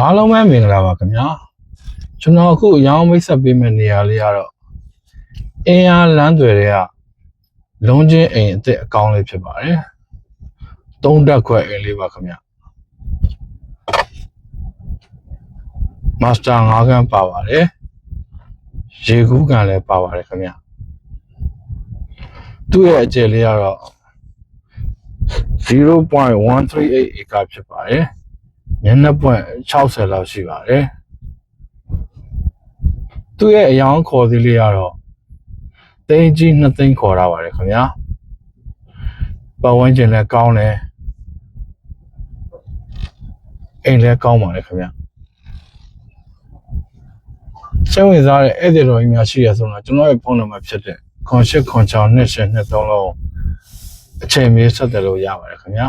အားလုံးပဲမင်္ဂလာပါခင်ဗျာကျွန်တော်အခုအရောင်းမိတ်ဆက်ပေးမယ့်နေရာလေးကတော့အင်းအားလမ်းတွေတွေကလုံးချင်းအိမ်အစ်စ်အကောင်းလေးဖြစ်ပါတယ်သုံးတက်ခွက်အိမ်လေးပါခင်ဗျာမစတာ၅ခန်းပါပါတယ်ရေကူးကန်လည်းပါပါတယ်ခင်ဗျာသူ့ရဲ့အကျယ်လေးကတော့0.138 acre ဖြစ်ပါတယ် မျက်နှာပွင့်60လောက်ရှိပါတယ်သူ့ရဲ့အယောင်ခေါ်သေးလေးကတော့သိန်းကြီး2သိန်းခေါ်ရပါတယ်ခင်ဗျာပတ်ဝန်းကျင်လည်းကောင်းတယ်အိမ်လည်းကောင်းပါတယ်ခင်ဗျာစိတ်ဝင်စားတဲ့ဧည့်သည်တော်ကြီးများရှိရဆိုတော့ကျွန်တော်ရဲ့ဖုန်းနံပါတ်ဖြစ်တဲ့08 06 28 23လုံးအချိန်မီဆက်သွယ်လို့ရပါတယ်ခင်ဗျာ